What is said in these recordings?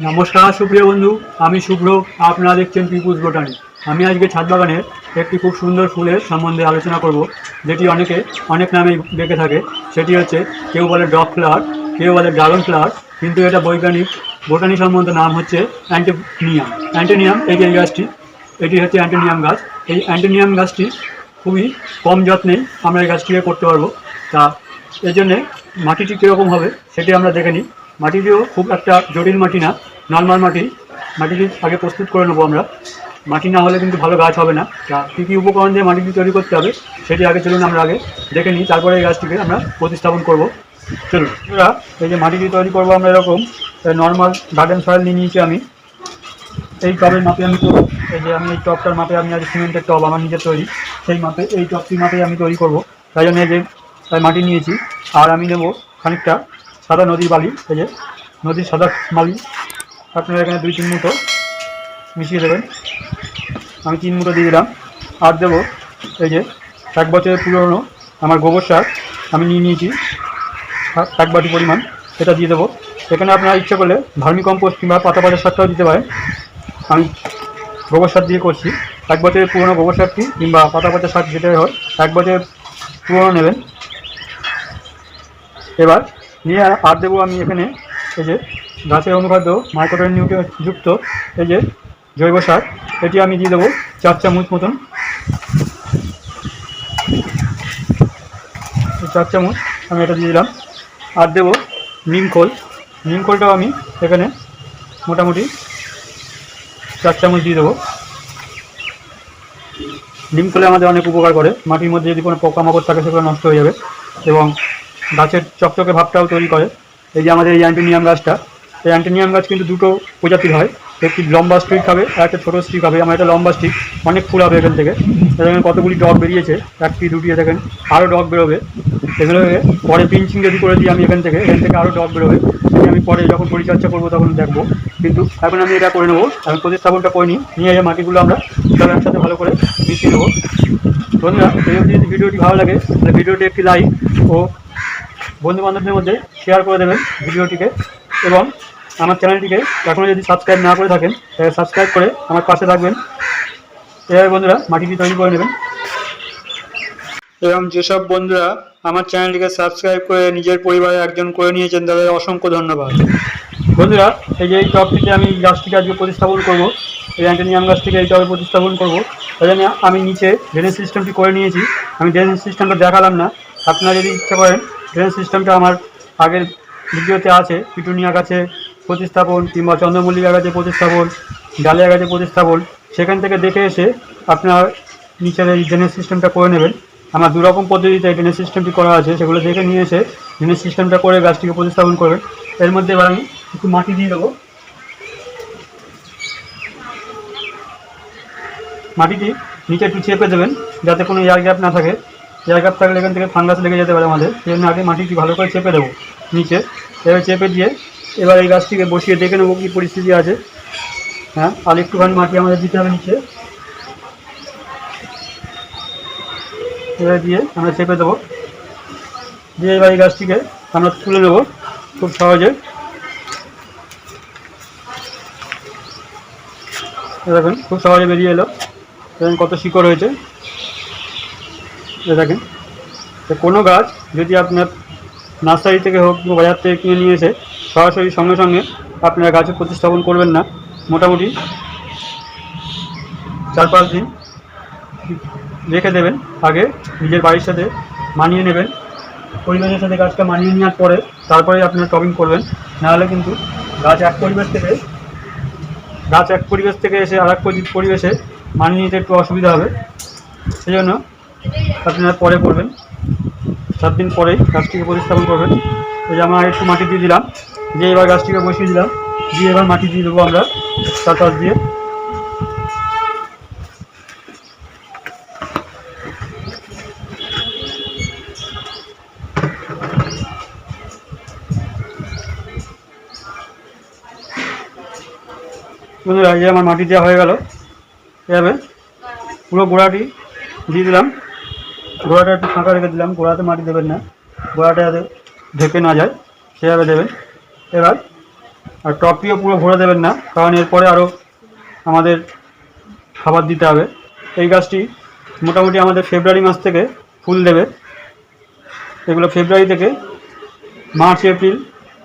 নমস্কার সুপ্রিয় বন্ধু, আমি শুভ্র, আপনারা দেখছেন পিপুস বোটানি। আমি আজকে ছাদ বাগানের একটি খুব সুন্দর ফুলের সম্বন্ধে আলোচনা করব, যেটি অনেকে, অনেক নামে ডেকে থাকে। সেটি হচ্ছে, কেউ বলে ডগ ফ্লাওয়ার, কেউ বলে ড্রাগন ফ্লাওয়ার, কিন্তু এটা বৈজ্ঞানিক, বোটানি সম্বন্ধে নাম হচ্ছে অ্যান্টিনিয়াম। অ্যান্টেনিয়াম, এই যে গাছটি, এটি হচ্ছে অ্যান্টেনিয়াম গাছ। এই অ্যান্টেনিয়াম গাছটি খুবই কম যত্নে আমরা এই গাছটিকে করতে পারব। তা, এর জন্যে মাটিটি কীরকম হবে, সেটি আমরা দেখে নিই। মাটিটিও খুব একটা জটিল মাটি না, নর্মাল মাটি। মাটিটি আগে প্রস্তুত করে নেব আমরা। মাটি না হলে কিন্তু ভালো গাছ হবে না। তা কী কী উপকরণ দিয়ে মাটিটি তৈরি করতে হবে, সেটি আগে চলুন আমরা আগে দেখে নিই। তারপরে এই গাছটিকে আমরা প্রতিস্থাপন করব। চলুন এবার এই যে মাটিটি তৈরি করব আমরা এরকম নর্মাল গার্ডেন সয়েল নিয়ে নিয়েছি আমি। এই টবের মাপে আমি করব এই যে আমি এই টবটার মাপে আমি আজ সিমেন্টের টব আমার নিজের তৈরি। সেই মাপে, এই টবটির মাপে আমি তৈরি করব। তাই জন্য এই যে মাটি নিয়েছি। আর আমি নেব খানিকটা সাদা নদীর বালি, এই যে নদীর সাদা বালি। আপনারা এখানে দুই, তিন মুঠো মিশিয়ে দেবেন। আমি তিন মুঠো দিয়ে দিলাম। আর দেবো এই যে এক বছরের পুরনো আমার গোবর সার। আমি নিয়ে নিয়েছি এক- বাটি পরিমাণ সেটা দিয়ে দেবো। এখানে আপনারা ইচ্ছে করলে ভার্মি কম্পোস্ট কিংবা পাতা পাতা সারটাও দিতে পারেন। আমি গোবর সার দিয়ে করছি। এক বছরের পুরনো গোবর সারটি কিংবা পাতা পাতা সার যেটাই হয়। এক বছরের পুরনো নেবেন। এবার নিয়ে আর দেবো আমি এখানে। এই যে গাছের অনুখাদ্য মাইক্রোটন নিউট্রিয়েন্ট যুক্ত, এই যে জৈব সার, এটি আমি দিয়ে দেবো চার চামচ মতন। চার চামচ আমি এটা দিয়ে দিলাম। আর দেবো নিম খোল। নিম খোলটাও আমি এখানে মোটামুটি চার চামচ দিয়ে দেবো। নিম খোলে আমাদের অনেক উপকার করে। মাটির মধ্যে যদি কোনো পোকামাকড় থাকে, সেগুলো নষ্ট হয়ে যাবে এবং গাছের চকচকে ভাবটাও তৈরি করে। এই যে আমাদের এই অ্যান্টিনিয়াম গাছটা, এই অ্যান্টিনিয়াম গাছ কিন্তু দুটো প্রজাতির হয়। একটি লম্বা স্ট্রিক হবে আর একটা ছোটো স্ট্রিক হবে আমার একটা লম্বা স্ট্রিক অনেক ফুল হবে এখান থেকে। এখানে কতগুলি ডগ বেরিয়েছে, একটি, দুটি দেখেন আরও ডগ বেরোবে। এগুলো পরে পিঞ্চিং যদি করে দিই আমি এখান থেকে এখান থেকে আরও ডগ বেরোবে। সেটা আমি পরে যখন পরিচর্যা করব তখন দেখব। কিন্তু এখন আমি এটা করে নেব আমি প্রতিস্থাপনটা করে নিই। নিয়ে এই মাটিগুলো আমরা সব একসাথে ভালো করে মিশিয়ে নেব। এই যদি ভিডিওটি ভালো লাগে, তাহলে ভিডিওটি একটি লাইক ও বন্ধু বান্ধবদের মধ্যে শেয়ার করে দেবেন ভিডিওটিকে এবং আমার চ্যানেলটিকে এখনও যদি সাবস্ক্রাইব না করে থাকেন তাহলে সাবস্ক্রাইব করে আমার পাশে থাকবেন। এভাবে বন্ধুরা মাটিটি তৈরি করে নেবেন। এবং যেসব বন্ধুরা আমার চ্যানেলটিকে সাবস্ক্রাইব করে নিজের পরিবারে একজন করে নিয়েছেন তাদের অসংখ্য ধন্যবাদ। বন্ধুরা এই যে এই টপটিতে আমি গাছটিকে আজকে প্রতিস্থাপন করব এই অ্যান্টেনিয়াম গাছটিকে এই টবে প্রতিস্থাপন করব। তাই জন্য আমি নিচে ড্রেনেজ সিস্টেমটি করে নিয়েছি। আমি ড্রেনেজ সিস্টেমটা দেখালাম না। আপনারা যদি ইচ্ছা করেন ড্রেনেজ সিস্টেমটা আমার আগের ভিডিওতে আছে, পিটুনিয়া গাছে প্রতিস্থাপন কিংবা চন্দ্রমল্লিকা গাছে প্রতিস্থাপন, ডালিয়া গাছে প্রতিস্থাপন, সেখান থেকে দেখে এসে আপনার নিচের এই ড্রেনেজ সিস্টেমটা করে নেবেন। আমার দু রকম পদ্ধতিতে এই ড্রেনেজ সিস্টেমটি করা আছে, সেগুলো দেখে নিয়ে এসে ড্রেনেজ সিস্টেমটা করে গাছটিকে প্রতিস্থাপন করবেন। এর মধ্যে আমি একটু মাটি দিয়ে দেবো। মাটিটি নিচে একটু চেপে দেবেন, যাতে কোনো এয়ার গ্যাপ না থাকে। গ্যাপ থাকলে এখান থেকে ফাঙ্গাস লেগে যেতে পারে আমাদের। সেই জন্য আগে মাটিটি ভালো করে চেপে দেবো নিচে। এবার চেপে দিয়ে এবার এই গাছটিকে বসিয়ে দেখে নেব কী পরিস্থিতি আছে। হ্যাঁ আর একটুখানি মাটি আমাদের দিতে হবে নিচে। এবার দিয়ে আমরা চেপে দেবো। দিয়ে এবার এই গাছটিকে আমরা তুলে নেব খুব সহজে। দেখুন, খুব সহজে বেরিয়ে এলো। দেখেন কত শিকড় হয়েছে। দেখেন তো কোনো গাছ যদি আপনার নার্সারি থেকে হোক বা বাজার থেকে কিনে নিয়ে এসে সরাসরি সঙ্গে সঙ্গে আপনারা গাছে প্রতিস্থাপন করবেন না, মোটামুটি চার পাঁচ দিন রেখে দেবেন, আগে নিজের বাড়ির সাথে মানিয়ে নেবেন পরিবেশের সাথে গাছটা মানিয়ে নেওয়ার পরে তারপরে আপনারা টবিং করবেন, নাহলে কিন্তু গাছ এক পরিবেশ থেকে গাছ এক পরিবেশ থেকে এসে আর এক পরিবেশে মানিয়ে নিতে একটু অসুবিধা হবে। সেই জন্য আপনারা পরে করবেন। সাত দিন পরেই গাছটিকে প্রতিস্থাপন করবেন। এই যে আমরা একটু মাটি দিয়ে দিলাম, যে এবার গাছটিকে বসিয়ে দিলাম, দিয়ে এবার মাটি দিয়ে দেবো আমরা চার পাশ দিয়ে। বন্ধুরা, এই আমার মাটি দেওয়া হয়ে গেল। এভাবে পুরো গোড়াটি দিয়ে দিলাম। গোড়াটা একটু ফাঁকা রেখে দিলাম, গোড়াতে মাটি দেবেন না। গোড়াটা যাতে ঢেকে না যায়, সেভাবে দেবেন। এবার, আর টপটিও পুরো ভরে দেবেন না, কারণ এরপরে আরও আমাদের খাবার দিতে হবে। এই গাছটি মোটামুটি আমাদের ফেব্রুয়ারি মাস থেকে ফুল দেবে। এগুলো ফেব্রুয়ারি থেকে মার্চ, এপ্রিল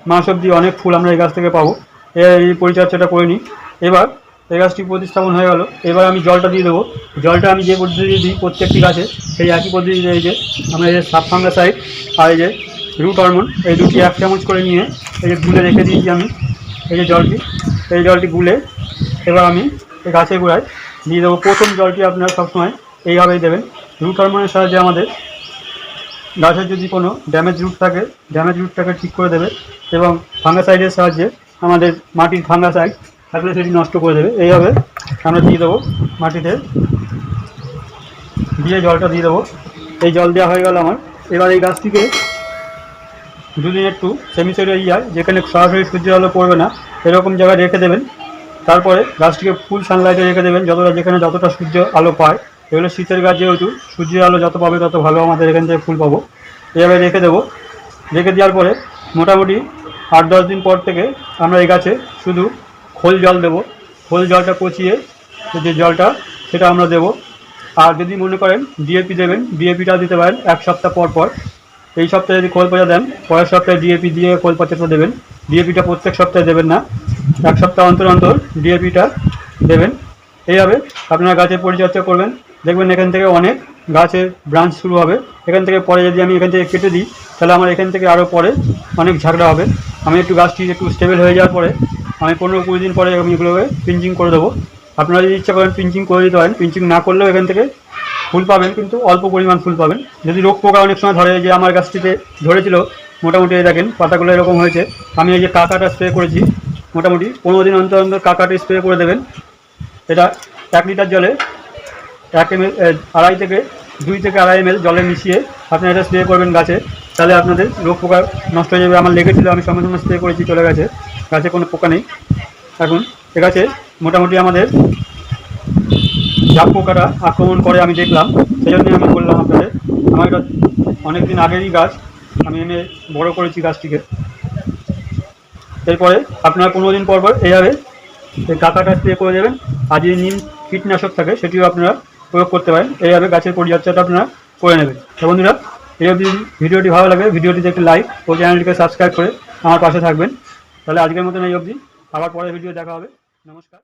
মাস অবধি অনেক ফুল আমরা এই গাছ থেকে পাবো। এই পরিচর্যাটা করে নিই। এবার এই গাছটি প্রতিস্থাপন হয়ে গেল। এবার আমি জলটা দিয়ে দেবো। জলটা আমি যে পদ্ধতি দিই প্রত্যেকটি গাছে, সেই একই পদ্ধতিতে এই যে আমরা এই যে সাবফাঙ্গাসাইড আর এই যে রুট হরমোন, এই দুটি এক চামচ করে নিয়ে এই যে গুলে রেখে দিয়েছি আমি এই যে জলটি। এই জলটি গুলে এবার আমি এই গাছের গোড়ায় দিয়ে দেবো প্রথম জলটি আপনারা সবসময় এইভাবেই দেবেন। রুট হরমোনের সাহায্যে আমাদের গাছের যদি কোনো ড্যামেজ রুট থাকে ড্যামেজ রুটটাকে ঠিক করে দেবে এবং ফাঙ্গাসাইডের সাহায্যে আমাদের মাটির ফাঙ্গাসাইড থাকলে সেটি নষ্ট করে দেবে। এইভাবে আমরা দিয়ে দেবো মাটিতে। দিয়ে জলটা দিয়ে দেবো। এই জল দেওয়া হয়ে গেল আমার। এবার এই গাছটিকে দুদিন একটু সেমিসেড এরিয়ায় যেখানে সরাসরি সূর্যের আলো পড়বে না, এরকম জায়গায় রেখে দেবেন। তারপরে গাছটিকে ফুল সানলাইটে রেখে দেবেন, যতটা যেখানে যতটা সূর্য আলো পায়। এগুলো শীতের গাছ যেহেতু সূর্যের আলো যত পাবে তত ভালো আমাদের এখান থেকে ফুল পাবো। এভাবে রেখে দেবো। রেখে দেওয়ার পরে মোটামুটি আট দশ দিন পর থেকে আমরা এই গাছে শুধু খোল জল দেবো। খোল জলটা পচিয়ে যে জলটা, সেটা আমরা দেবো। আর যদি মনে করেন ডিএপি দেবেন ডিএপিটা দিতে পারেন এক সপ্তাহ পর পর। এই সপ্তাহে যদি খোল পচা দেন, পরের সপ্তাহে ডিএপি দিয়ে খোল পচাটা দেবেন। ডিএপিটা প্রত্যেক সপ্তাহে দেবেন না। এক সপ্তাহ অন্তর অন্তর ডিএপিটা দেবেন। এইভাবে আপনারা গাছের পরিচর্যা করবেন। দেখবেন এখান থেকে অনেক গাছের ব্রাঞ্চ শুরু হবে। এখান থেকে পরে যদি আমি এখান থেকে কেটে দিই, তাহলে আমার এখান থেকে আরও পরে অনেক ঝাগড়া হবে। আমি একটু গাছটি একটু স্টেবল হয়ে যাওয়ার পরে আমি পনেরো কুড়ি দিন পরে আমি এগুলোকে পিঞ্চিং করে দেবো। আপনারা যদি ইচ্ছা করেন পিঞ্চিং করে দিতে পারেন। পিঞ্চিং না করলেও এখান থেকে ফুল পাবেন, কিন্তু অল্প পরিমাণ ফুল পাবেন। যদি রোগ পোকা অনেক সময় ধরে যে আমার গাছটিতে ধরেছিল, মোটামুটি দেখেন পাতাগুলো এরকম হয়েছে। আমি এই যে কাকাটা স্প্রে করেছি, মোটামুটি পনেরো দিন অন্তর অন্তর কাকাটা স্প্রে করে দেবেন। এটা এক লিটার জলে এক এম আড়াই থেকে দুই থেকে আড়াই এম জলে মিশিয়ে আপনি এটা স্প্রে করবেন গাছে। তাহলে আপনাদের রোগ পোকা নষ্ট হয়ে যাবে। আমার লেগেছিল আমি সঙ্গে সঙ্গে স্প্রে করেছি, চলে গেছে। গাছে কোনো পোকা নেই। এখন এ গাছে মোটামুটি আমাদের জাপ পোকাটা আক্রমণ করে আমি দেখলাম সেই জন্যই আমি বললাম আপনাদের, আমার এটা অনেক দিন আগেরই গাছ, আমি এনে বড় করেছি গাছটিকে। এরপরে আপনারা পনেরো দিন পর পর এইভাবে এই কাকাটা স্প্রে করে দেবেন, আর যদি নিম কীটনাশক থাকে, সেটিও আপনারা প্রয়োগ করতে পারেন। এইভাবে গাছের পরিচর্যাটা আপনারা করে নেবেন। তো বন্ধুরা, এই অবধি ভিডিওটি ভালো লাগে ভিডিওটিতে একটি লাইক ও চ্যানেলটিকে সাবস্ক্রাইব করে আমার পাশে থাকবেন। তাহলে আজকের মতন এই অবধি। আবার পরের ভিডিও দেখা হবে। নমস্কার।